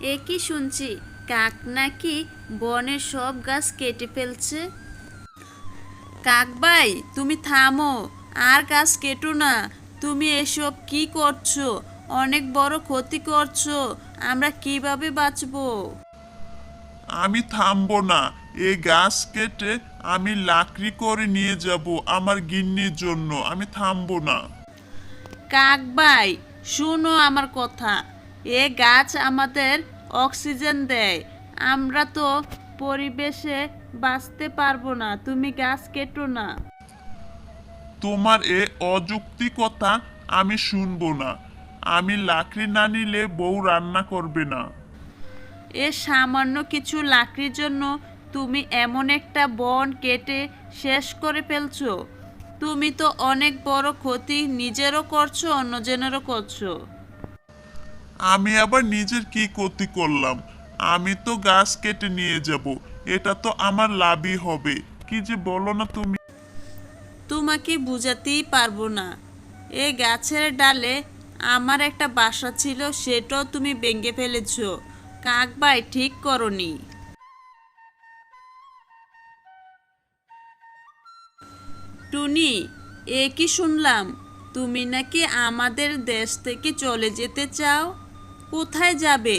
এ কি শুনছি কাক নাকি বনের সব গাছ কেটে ফেলছে? কাক ভাই তুমি থামো আর গাছ কেটো না তুমি এসব কি করছ? অনেক বড় ক্ষতি করছ আমরা কীভাবে বাঁচবো? আমি থামবো না এই গাছ কেটে আমি লাকড়ি করে নিয়ে যাব আমার গিন্নির জন্য আমি থামবো না। কাক ভাই শুনো আমার কথা এ গাছ আমাদের অক্সিজেন দেয়। আমরা তো পরিবেশে বাঁচতে পারব না। তুমি গাছ কেটো না। তোমার এ অযুক্তি কথা আমি শুনব না। আমি লাকড়ি না নিলে বউ রান্না করবে না। এ সামান্য কিছু লাকড়ির জন্য তুমি এমন একটা বন কেটে শেষ করে ফেলছো। তুমি তো অনেক বড় ক্ষতি নিজেরও করছ অন্যজনেরও করছ। আমি আবার নিজের কি ক্ষতি করলাম? আমি তো গাছ কেটে নিয়ে যাব, এটা তো আমার লাভই হবে। কি যে বলো না তুমি? তোমাকে বুঝাতেই পারব না। এই গাছের ডালে আমার একটা বাসা ছিল, সেটাও তুমি ভেঙে ফেলেছো। কাক ভাই ঠিক করনি। টুনি, এ কি শুনলাম? তুমি নাকি আমাদের দেশ থেকে চলে যেতে চাও? কোথায় যাবে,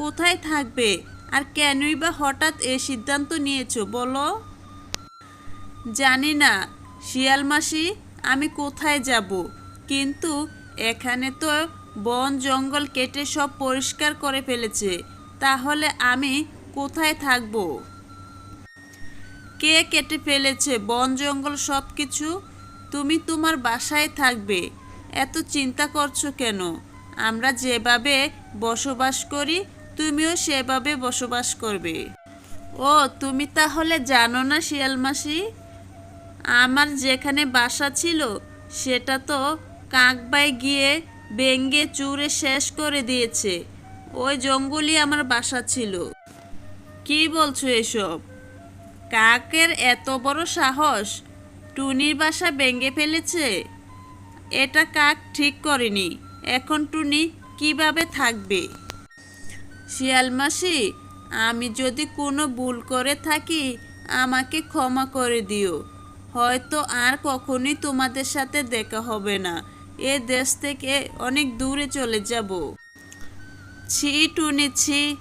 কোথায় থাকবে আর কেনই বা হঠাৎ এ সিদ্ধান্ত নিয়েছো বলো? জানি না, শিয়াল মাসি, আমি কোথায় যাব? কিন্তু এখানে তো বন জঙ্গল কেটে সব পরিষ্কার করে ফেলেছে, তাহলে আমি কোথায় থাকব? কে কেটে ফেলেছে বন জঙ্গল সব কিছু তুমি তোমার বাসায় থাকবে, এত চিন্তা করছ কেন? আমরা যেভাবে বসবাস করি, তুমিও সেভাবে বসবাস করবে। ও, তুমি তাহলে জানো না শিয়াল মাসি? আমার যেখানে বাসা ছিল, সেটা তো কাকবাই গিয়ে বেঙ্গে চুরে শেষ করে দিয়েছে। ওই জঙ্গলই আমার বাসা ছিল। কি বলছো এসব? কাকের এত বড় সাহস? টুনির বাসা ভেঙে ফেলেছে? এটা কাক ঠিক করেনি। এখন টুনি কীভাবে থাকবে? শিয়াল মাসি, আমি যদি কোনো ভুল করে থাকি, আমাকে ক্ষমা করে দিও। হয়তো আর কখনই তোমাদের সাথে দেখা হবে না। এ দেশ থেকে অনেক দূরে চলে যাব। ছি টুনি, ছি।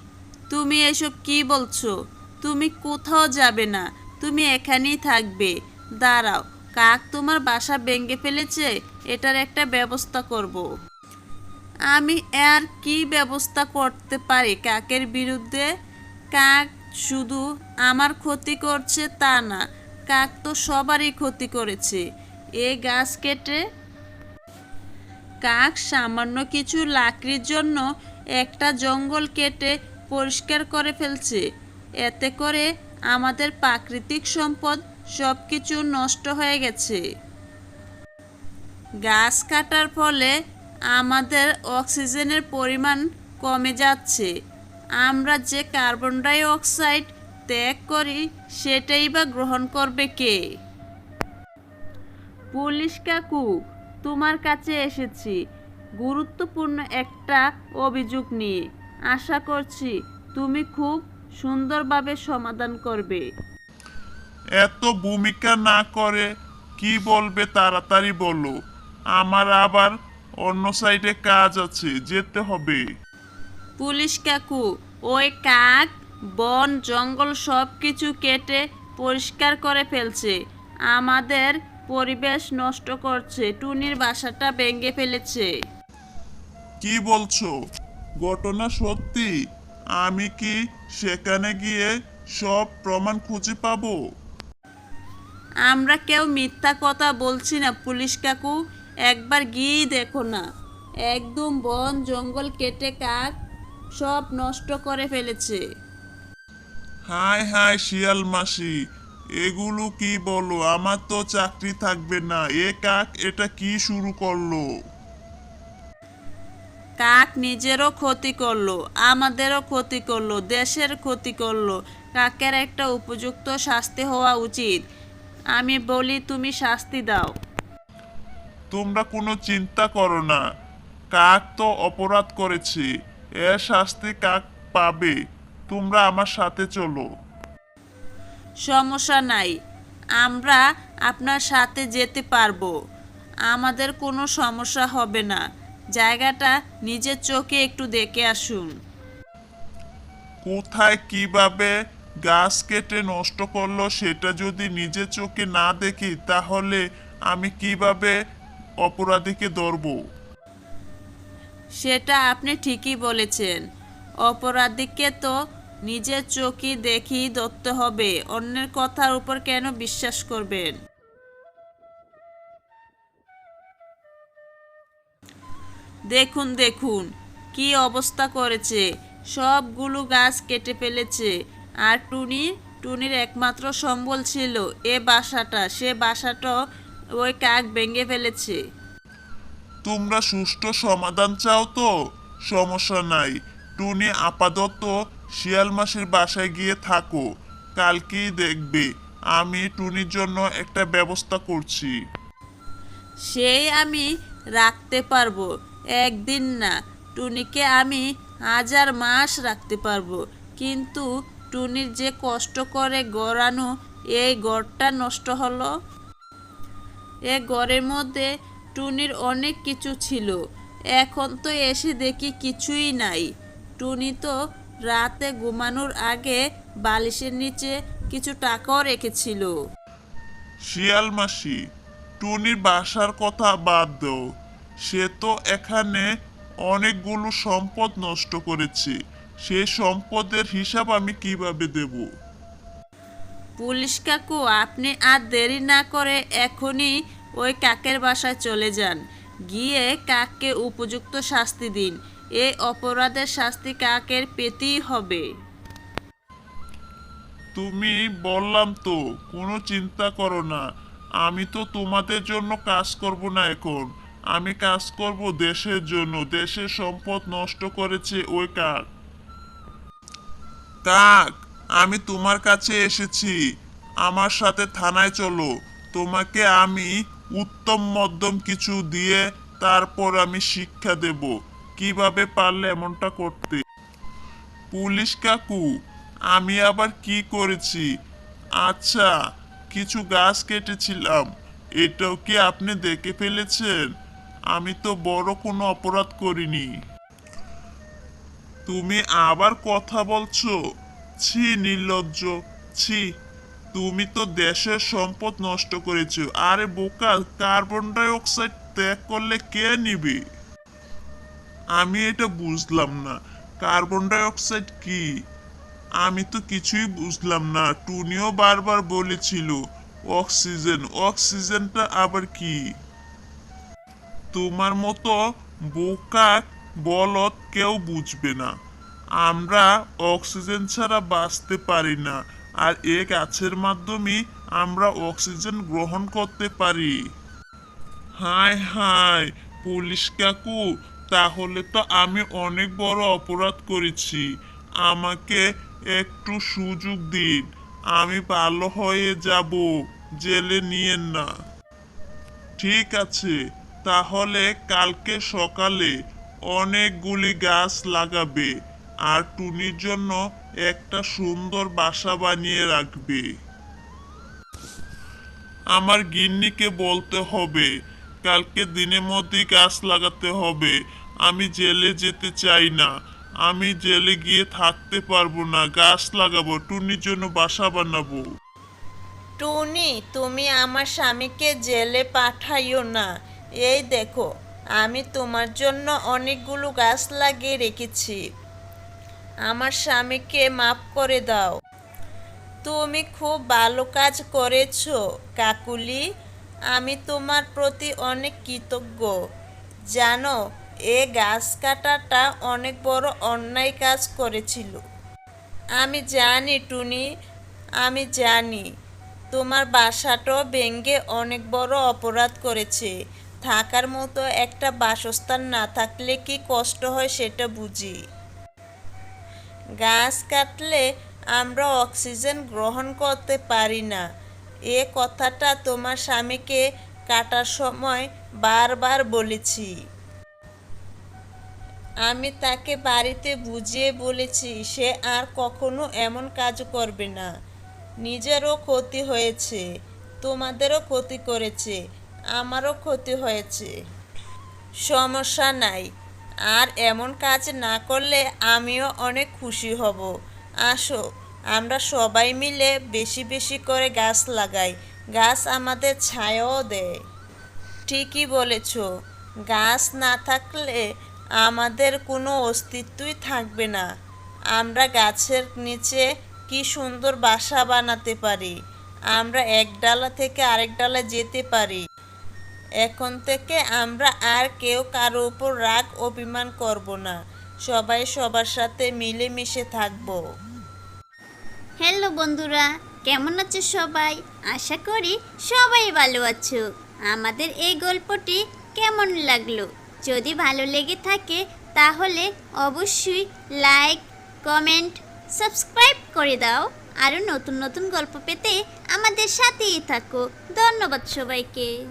তুমি এসব কি বলছো? তুমি কোথাও যাবে না। তুমি এখানেই থাকবে। দাঁড়াও, কাক তোমার বাসা ভেঙে ফেলেছে, এটার একটা ব্যবস্থা করব। আমি আর কি ব্যবস্থা করতে পারি? কাকের বিরুদ্ধে? কাক শুধু আমার ক্ষতি করছে তা না, কাক তো সবারই ক্ষতি করেছে। এ গাছ কেটে? কাক সামান্য কিছু লাকড়ির জন্য একটা জঙ্গল কেটে পরিষ্কার করে ফেলছে। এতে করে আমাদের প্রাকৃতিক সম্পদ সব কিছু নষ্ট হয়ে গেছে। গাছ কাটার ফলে আমাদের অক্সিজেনের পরিমাণ কমে যাচ্ছে। আমরা যে কার্বন ডাই অক্সাইড ত্যাগ করি, সেটাই বা গ্রহণ করবে কে? পুলিশ কাকু, তোমার কাছে এসেছি। গুরুত্বপূর্ণ একটা অভিযোগ নিয়ে। আশা করছি তুমি খুব সুন্দরভাবে সমাধান করবে। এত ভূমিকা না করে কি বলবে তাড়াতাড়ি বলো। আমার আবার অন্য সাইডে কাজ আছে যেতে হবে। পুলিশ কাকু ওই কাক বন জঙ্গল সব কিছু কেটে পরিষ্কার করে ফেলছে। আমাদের পরিবেশ নষ্ট করছে টুনির বাসাটা ভেঙে ফেলেছে। কি বলছো? ঘটনা সত্যি? আমি কি সেখানে গিয়ে সব প্রমাণ খুঁজে পাবো? আমরা কেউ মিথ্যা কথা বলছি না পুলিশ কাকু। একবার গিয়েই দেখো না। একদম বন জঙ্গল কেটে কাক সব নষ্ট করে ফেলেছে। হায় হায় শিয়াল মাসি এগুলো কি বলো? আমার তো চাকরি থাকবে না। এ কাক এটা কি শুরু করল? কাক নিজেরও ক্ষতি করল আমাদেরও ক্ষতি করল দেশের ক্ষতি করল। কাকের একটা উপযুক্ত শাস্তি হওয়া উচিত। আমি বলি তুমি শাস্তি দাও। তোমরা কোনো চিন্তা করো না। কাক তো অপরাধ করেছে। এর শাস্তি কাক পাবে। তোমরা আমার সাথে চলো। সমস্যা নাই। আমরা আপনার সাথে যেতে পারব। আমাদের কোনো সমস্যা হবে না। জায়গাটা নিজের চোখে একটু দেখে আসুন। কোথায় কীভাবে গাছ কেটে নষ্ট করল সেটা যদি নিজের চোখে না দেখি তাহলে আমি কীভাবে অপরাধীকে ধরবো। সেটা আপনি ঠিকই বলেছেন। অপরাধীকে তো নিজের চোখে দেখেই ধরতে হবে, অন্যের কথার উপর কেন বিশ্বাস করবেন? দেখুন দেখুন, কি অবস্থা করেছে। সবগুলো গাছ কেটে ফেলেছে। আর টুনি, টুনির একমাত্র সম্বল ছিল এ বাসাটা। সে বাসাটা ওই কাক ভেঙে ফেলেছে। তোমরা সুষ্ঠু সমাধান চাও তো? সমস্যা নাই। টুনি আপাতত শিয়াল মাসির বাসায় গিয়ে থাকো। কালকেই দেখবে। আমি টুনির জন্য একটা ব্যবস্থা করছি। সেই আমি রাখতে পারব। একদিন না টুনিকে আমি হাজার মাস রাখতে পারব। কিন্তু টুনির যে কষ্ট করে গড়ানো এই গড়টা নষ্ট হলো। এ ঘরের মধ্যে টুনির অনেক কিছু ছিল। এখন তো এসে দেখি কিছুই নাই। টুনি তো রাতে ঘুমানোর আগে বালিশের নিচে কিছু টাকাও রেখেছিল। শিয়াল মাসি টুনির বাসার কথা বাদ দাও। সে তো এখানে অনেকগুলো সম্পদ নষ্ট করেছে। সে সম্পদের হিসাব আমি কীভাবে দেব? পুলিশ কাকু, আপনি আর দেরি না করে এখনই ওই কাকের বাসায় চলে যান। গিয়ে কাককে উপযুক্ত শাস্তি দিন। এই অপরাধের শাস্তি কাকের পেতেই হবে। তুমি বললাম তো, কোনো চিন্তা করো না। আমি তো তোমাদের জন্য কাজ করব না এখন। আমি কাজ করব দেশের জন্য। দেশের সম্পদ নষ্ট করেছে ওই কাক। কাক! আমি তোমার কাছে এসেছি। আমার সাথে থানায় চলো। তোমাকে আমি উত্তম মধ্যম কিছু দিয়ে তারপর আমি শিক্ষা দেব। কীভাবে পারলে এমনটা করতে? পুলিশ কাকু, আমি আবার কি করেছি? আচ্ছা কিছু গাছ কেটেছিলাম। এটাও কি আপনি দেখে ফেলেছেন? আমি তো বড় কোনো অপরাধ করিনি। তুমি আবার কথা বলছো? ছি নির্লজ্জ, ছি। তুমি তো দেশের সম্পদ নষ্ট করেছ। আরে বোকা, কার্বন ডাই অক্সাইড ত্যাগ করলে কে নিবে? আমি এটা বুঝলাম না। কার্বন ডাই অক্সাইড কি? আমি তো কিছুই বুঝলাম না। টুনিও বারবার বলেছিল, অক্সিজেন, অক্সিজেনটা আবার কি? তোমার মতো বোকা বলত কেউ বুঝবে না। আমরা অক্সিজেন ছাড়া বাঁচতে পারি না, আর এ গাছের মাধ্যমে আমরা অক্সিজেন গ্রহণ করতে পারি। হায় হায় পুলিশ কাকু, তাহলে তো আমি অনেক বড় অপরাধ করেছি। আমাকে একটু সুযোগ দিন, আমি ভালো হয়ে যাব, জেলে নিয়েন না। ঠিক আছে, তাহলে কালকে সকালে অনেকগুলি গাছ লাগাবে আর টুনির জন্য একটা সুন্দর বাসা বানিয়ে রাখবে। আমার গিন্নিকে বলতে হবে, কালকে দিনের মধ্যেই গাছ লাগাতে হবে। আমি জেলে যেতে চাই না। আমি জেলে গিয়ে থাকতে পারব না। গাছ লাগাবো, টুনির জন্য বাসা বানাবো। টুনি, তুমি আমার স্বামীকে জেলে পাঠাইও না। এই দেখো, আমি তোমার জন্য অনেকগুলো গাছ লাগিয়ে রেখেছি। আমার স্বামীকে মাফ করে দাও। তুমি খুব ভালো কাজ করেছ, কাকুলি। আমি তোমার প্রতি অনেক কৃতজ্ঞ। জানো, এ গাছ কাটাটা অনেক বড় অন্যায় কাজ করেছিল। আমি জানি, টুনি, আমি জানি। তোমার বাসাটাও ভেঙ্গে অনেক বড় অপরাধ করেছে। থাকার মতো একটা বাসস্থান না থাকলে কি কষ্ট হয় সেটা বুঝি। গাছ কাটলে আমরা অক্সিজেন গ্রহণ করতে পারি না। এ কথাটা তোমার স্বামীকে কাটার সময় বারবার বলেছি। আমি তাকে বাড়িতে বুঝিয়ে বলেছি, সে আর কখনো এমন কাজ করবে না। নিজেরও ক্ষতি হয়েছে, তোমাদেরও ক্ষতি করেছে, আমারও ক্ষতি হয়েছে। সমস্যা নাই। আর এমন কাজ না করলে আমিও অনেক খুশি হব। আসো, আমরা সবাই মিলে বেশি বেশি করে গাছ লাগাই। গাছ আমাদের ছায়াও দেয়। ঠিকই বলেছ, গাছ না থাকলে আমাদের কোনো অস্তিত্বই থাকবে না। আমরা গাছের নিচে কি সুন্দর বাসা বানাতে পারি। আমরা এক ডালা থেকে আরেক ডালা যেতে পারি। এখন থেকে আমরা আর কেউ কারও উপর রাগ অভিমান করব না। সবাই সবার সাথে মিলেমিশে থাকব। হ্যালো বন্ধুরা, কেমন আছো সবাই? আশা করি সবাই ভালো আছো। আমাদের এই গল্পটি কেমন লাগল? যদি ভালো লেগে থাকে, তাহলে অবশ্যই লাইক, কমেন্ট, সাবস্ক্রাইব করে দাও। আরও নতুন নতুন গল্প পেতে আমাদের সাথেই থাকো। ধন্যবাদ সবাইকে।